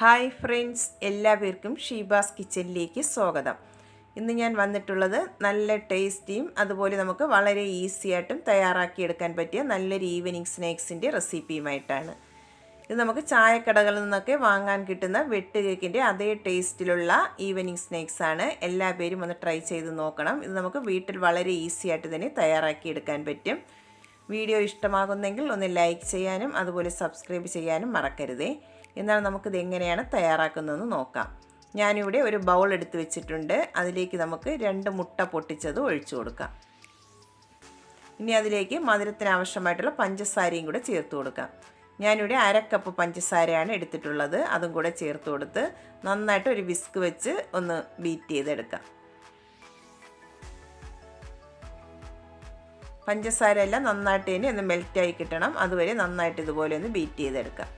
Hi friends എല്ലാവർക്കും ഷീബാസ് കിച്ചനിലേക്ക് സ്വാഗതം. ഇന്ന് ഞാൻ വന്നിട്ടുള്ളത് നല്ല ടേസ്റ്റിയും അതുപോലെ നമുക്ക് വളരെ ഈസി ആയിട്ടും തയ്യാറാക്കിയെടുക്കാൻ പറ്റിയ നല്ലൊരു ഈവനിങ് സ്നാക്സിന്റെ റെസിപ്പിയുമായിട്ടാണ്. ഇത് നമുക്ക് ചായക്കടകളിൽ നിന്നൊക്കെ വാങ്ങാൻ കിട്ടുന്ന വെട്ട് കേക്കിന്റെ അതേ ടേസ്റ്റിലുള്ള ഈവനിങ് സ്നാക്സ് ആണ് എല്ലാ പേരും ഒന്ന് ട്രൈ ചെയ്ത് നോക്കണം. ഇത് നമുക്ക് വീട്ടിൽ വളരെ ഈസി ആയിട്ട് തന്നെ തയ്യാറാക്കിയെടുക്കാൻ പറ്റും. വീഡിയോ ഇഷ്ടമാകുന്നെങ്കിൽ ഒന്ന് ലൈക്ക് ചെയ്യാനും അതുപോലെ സബ്സ്ക്രൈബ് ചെയ്യാനും മറക്കരുതേ. എന്നാൽ നമുക്കിത് എങ്ങനെയാണ് തയ്യാറാക്കുന്നതെന്ന് നോക്കാം. ഞാനിവിടെ ഒരു ബൗൾ എടുത്ത് വെച്ചിട്ടുണ്ട്. അതിലേക്ക് നമുക്ക് രണ്ട് മുട്ട പൊട്ടിച്ചത് ഒഴിച്ചു കൊടുക്കാം. ഇനി അതിലേക്ക് മധുരത്തിന് ആവശ്യമായിട്ടുള്ള പഞ്ചസാരയും കൂടെ ചേർത്ത് കൊടുക്കാം. ഞാനിവിടെ അരക്കപ്പ് പഞ്ചസാരയാണ് എടുത്തിട്ടുള്ളത്. അതും കൂടെ ചേർത്ത് കൊടുത്ത് നന്നായിട്ട് ഒരു വിസ്ക് വെച്ച് ഒന്ന് ബീറ്റ് ചെയ്തെടുക്കാം. പഞ്ചസാര എല്ലാം നന്നായിട്ട് തന്നെ ഒന്ന് മെൽറ്റായി കിട്ടണം. അതുവരെ നന്നായിട്ട് ഇതുപോലെ ഒന്ന് ബീറ്റ് ചെയ്തെടുക്കാം.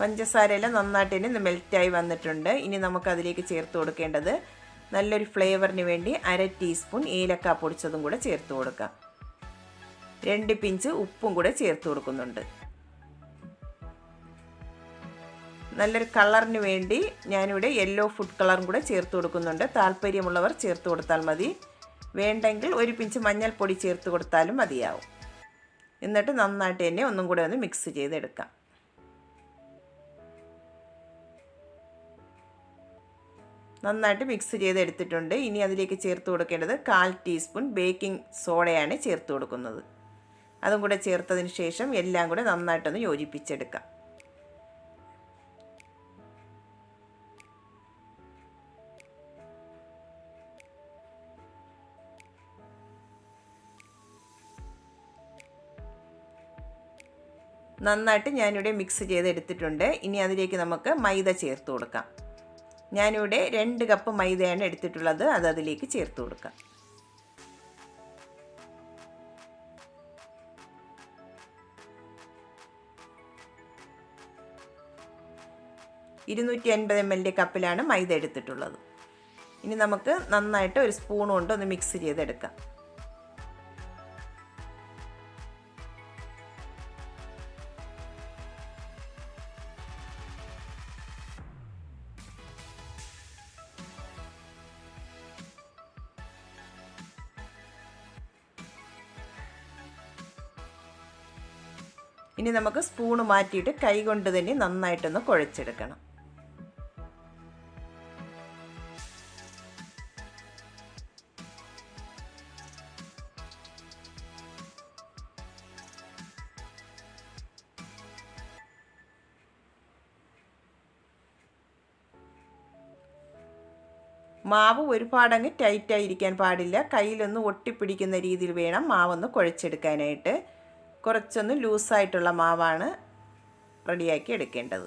പഞ്ചസാര എല്ലാം നന്നായിട്ട് തന്നെ ഒന്ന് മെൽറ്റായി വന്നിട്ടുണ്ട്. ഇനി നമുക്ക് അതിലേക്ക് ചേർത്ത് കൊടുക്കേണ്ടത് നല്ലൊരു ഫ്ലേവറിന് വേണ്ടി അര ടീസ്പൂൺ ഏലക്ക പൊടിച്ചതും കൂടെ ചേർത്ത് കൊടുക്കാം. രണ്ട് പിഞ്ച് ഉപ്പും കൂടെ ചേർത്ത് കൊടുക്കുന്നുണ്ട്. നല്ലൊരു കളറിന് വേണ്ടി ഞാനിവിടെ യെല്ലോ ഫുഡ് കളറും കൂടെ ചേർത്ത് കൊടുക്കുന്നുണ്ട്. താല്പര്യമുള്ളവർ ചേർത്ത് കൊടുത്താൽ മതി. വേണ്ടെങ്കിൽ ഒരു പിഞ്ച് മഞ്ഞൾപ്പൊടി ചേർത്ത് കൊടുത്താലും മതിയാവും. എന്നിട്ട് നന്നായിട്ട് തന്നെ ഒന്നും കൂടെ ഒന്ന് മിക്സ് ചെയ്തെടുക്കാം. നന്നായിട്ട് മിക്സ് ചെയ്തെടുത്തിട്ടുണ്ട്. ഇനി അതിലേക്ക് ചേർത്ത് കൊടുക്കേണ്ടത് കാൽ ടീസ്പൂൺ ബേക്കിംഗ് സോഡയാണ് ചേർത്ത് കൊടുക്കുന്നത്. അതും കൂടെ ചേർത്തതിന് ശേഷം എല്ലാം കൂടെ നന്നായിട്ടൊന്ന് യോജിപ്പിച്ചെടുക്കാം. നന്നായിട്ട് ഞാനിവിടെ മിക്സ് ചെയ്തെടുത്തിട്ടുണ്ട്. ഇനി അതിലേക്ക് നമുക്ക് മൈദ ചേർത്ത് കൊടുക്കാം. ഞാനിവിടെ രണ്ട് കപ്പ് മൈദയാണ് എടുത്തിട്ടുള്ളത്. അത് അതിലേക്ക് ചേർത്ത് കൊടുക്കാം. ഇരുന്നൂറ്റി അൻപത് എം എല്ലിന്റെ കപ്പിലാണ് മൈദ എടുത്തിട്ടുള്ളത്. ഇനി നമുക്ക് നന്നായിട്ട് ഒരു സ്പൂൺ കൊണ്ട് ഒന്ന് മിക്സ് ചെയ്തെടുക്കാം. ഇനി നമുക്ക് സ്പൂണ് മാറ്റിയിട്ട് കൈ കൊണ്ട് തന്നെ നന്നായിട്ടൊന്ന് കുഴച്ചെടുക്കണം. മാവ് ഒരുപാടങ്ങ് ടൈറ്റായിരിക്കാൻ പാടില്ല. കയ്യിലൊന്ന് ഒട്ടിപ്പിടിക്കുന്ന രീതിയിൽ വേണം മാവൊന്ന് കുഴച്ചെടുക്കാനായിട്ട്. കുറച്ചൊന്ന് ലൂസായിട്ടുള്ള മാവാണ് റെഡിയാക്കി എടുക്കേണ്ടത്.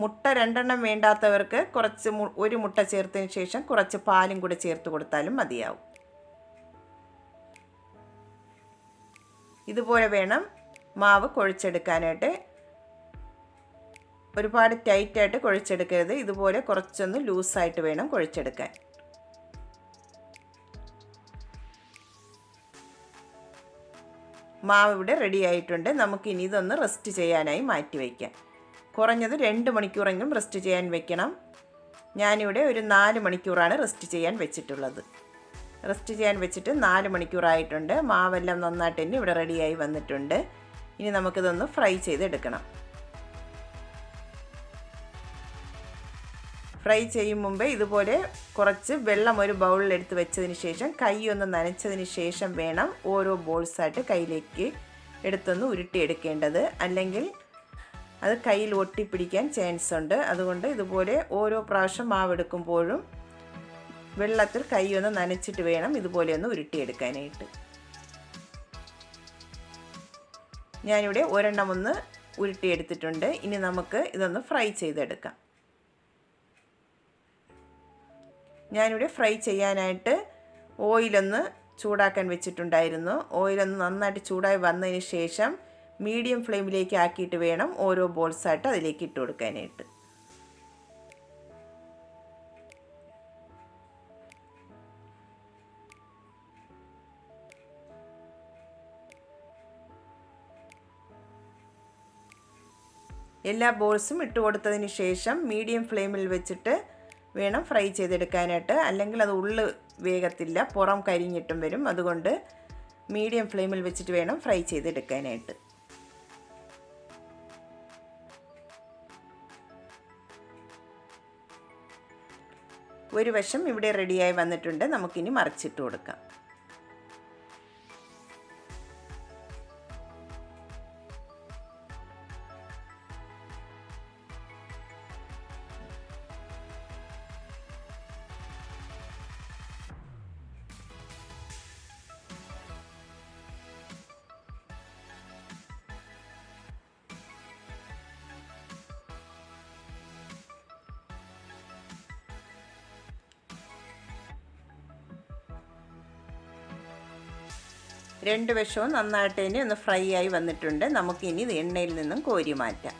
മുട്ട രണ്ടെണ്ണം വേണ്ടാത്തവർക്ക് കുറച്ച് ഒരു മുട്ട ചേർത്തതിന് ശേഷം കുറച്ച് പാലും കൂടെ ചേർത്ത് കൊടുത്താലും മതിയാവും. ഇതുപോലെ വേണം മാവ് കുഴച്ചെടുക്കാനായിട്ട്. ഒരുപാട് ടൈറ്റായിട്ട് കുഴച്ചെടുക്കരുത്. ഇതുപോലെ കുറച്ചൊന്ന് ലൂസായിട്ട് വേണം കുഴച്ചെടുക്കാൻ. മാവ് ഇവിടെ റെഡി ആയിട്ടുണ്ട്. നമുക്ക് ഇനി ഇതൊന്ന് റെസ്റ്റ് ചെയ്യാനായി മാറ്റി വയ്ക്കാം. കുറഞ്ഞത് രണ്ട് മണിക്കൂറെങ്കിലും റെസ്റ്റ് ചെയ്യാൻ വെക്കണം. ഞാനിവിടെ ഒരു നാല് മണിക്കൂറാണ് റെസ്റ്റ് ചെയ്യാൻ വെച്ചിട്ടുള്ളത്. റെസ്റ്റ് ചെയ്യാൻ വെച്ചിട്ട് നാല് മണിക്കൂറായിട്ടുണ്ട്. മാവെല്ലാം നന്നായിട്ട് തന്നെ ഇവിടെ റെഡിയായി വന്നിട്ടുണ്ട്. ഇനി നമുക്കിതൊന്ന് ഫ്രൈ ചെയ്തെടുക്കണം. ഫ്രൈ ചെയ്യും മുമ്പേ ഇതുപോലെ കുറച്ച് വെള്ളം ഒരു ബൗളിൽ എടുത്ത് വെച്ചതിന് ശേഷം കൈ ഒന്ന് നനച്ചതിന് ശേഷം വേണം ഓരോ ബോൾസായിട്ട് കയ്യിലേക്ക് എടുത്തൊന്ന് ഉരുട്ടിയെടുക്കേണ്ടത്. അല്ലെങ്കിൽ അത് കയ്യിൽ ഒട്ടിപ്പിടിക്കാൻ ചാൻസ് ഉണ്ട്. അതുകൊണ്ട് ഇതുപോലെ ഓരോ പ്രാവശ്യം മാവെടുക്കുമ്പോഴും വെള്ളത്തിൽ കൈ ഒന്ന് നനച്ചിട്ട് വേണം ഇതുപോലെ ഒന്ന് ഉരുട്ടിയെടുക്കാനായിട്ട്. ഞാനിവിടെ ഒരെണ്ണം ഒന്ന് ഉരുട്ടിയെടുത്തിട്ടുണ്ട്. ഇനി നമുക്ക് ഇതൊന്ന് ഫ്രൈ ചെയ്തെടുക്കാം. ഞാനിവിടെ ഫ്രൈ ചെയ്യാനായിട്ട് ഓയിലൊന്ന് ചൂടാക്കാൻ വെച്ചിട്ടുണ്ടായിരുന്നു. ഓയിലൊന്ന് നന്നായിട്ട് ചൂടായി വന്നതിന് ശേഷം മീഡിയം ഫ്ലെയിമിലേക്ക് ആക്കിയിട്ട് വേണം ഓരോ ബോൾസായിട്ട് അതിലേക്ക് ഇട്ട് കൊടുക്കാനായിട്ട്. എല്ലാ ബോൾസും ഇട്ട് കൊടുത്തതിന് ശേഷം മീഡിയം ഫ്ലെയിമിൽ വെച്ചിട്ട് വേണം ഫ്രൈ ചെയ്തെടുക്കാനായിട്ട്. അല്ലെങ്കിൽ അത് ഉള്ളു വേഗത്തില്ല പുറം കരിഞ്ഞിട്ടും വരും. അതുകൊണ്ട് മീഡിയം ഫ്ലെയിമിൽ വെച്ചിട്ട് വേണം ഫ്രൈ ചെയ്തെടുക്കാനായിട്ട്. ഒരു വശം ഇവിടെ റെഡിയായി വന്നിട്ടുണ്ട്. നമുക്കിനി മറിച്ചിട്ട് കൊടുക്കാം. രണ്ട് വശവും നന്നായിട്ട് തന്നെ ഒന്ന് ഫ്രൈ ആയി വന്നിട്ടുണ്ട്. നമുക്കിനി എണ്ണയിൽ നിന്നും കോരി മാറ്റാം.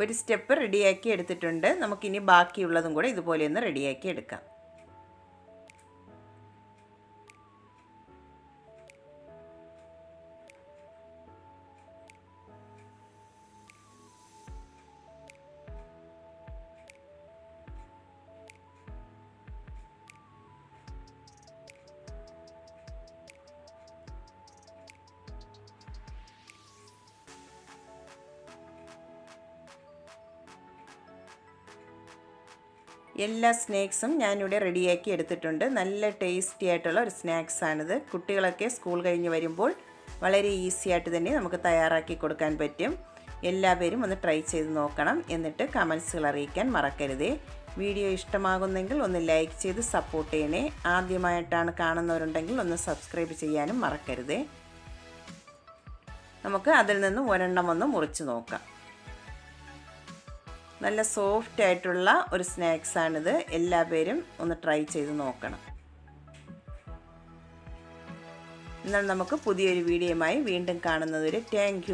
ഒരു സ്റ്റെപ്പ് റെഡിയാക്കി എടുത്തിട്ടുണ്ട്. നമുക്കിനി ബാക്കിയുള്ളതും കൂടെ ഇതുപോലെ ഒന്ന് റെഡിയാക്കി എടുക്കാം. എല്ലാ സ്നാക്സും ഞാനിവിടെ റെഡിയാക്കി എടുത്തിട്ടുണ്ട്. നല്ല ടേസ്റ്റി ആയിട്ടുള്ള ഒരു സ്നാക്സാണിത് കുട്ടികളൊക്കെ സ്കൂൾ കഴിഞ്ഞ് വരുമ്പോൾ വളരെ ഈസി ആയിട്ട് തന്നെ നമുക്ക് തയ്യാറാക്കി കൊടുക്കാൻ പറ്റും. എല്ലാവരും ഒന്ന് ട്രൈ ചെയ്ത് നോക്കണം. എന്നിട്ട് കമൻസുകൾ അറിയിക്കാൻ മറക്കരുതേ. വീഡിയോ ഇഷ്ടമാകുന്നെങ്കിൽ ഒന്ന് ലൈക്ക് ചെയ്ത് സപ്പോർട്ട് ചെയ്യണേ. ആദ്യമായിട്ടാണ് കാണുന്നവരുണ്ടെങ്കിൽ ഒന്ന് സബ്സ്ക്രൈബ് ചെയ്യാനും മറക്കരുതേ. നമുക്ക് അതിൽ നിന്ന് ഒരെണ്ണം ഒന്ന് മുറിച്ച് നോക്കാം. നല്ല സോഫ്റ്റ് ആയിട്ടുള്ള ഒരു സ്നാക്സാണിത് എല്ലാ പേരും ഒന്ന് ട്രൈ ചെയ്ത് നോക്കണം. എന്നാൽ നമുക്ക് പുതിയൊരു വീഡിയോയുമായി വീണ്ടും കാണുന്നതുവരെ. താങ്ക്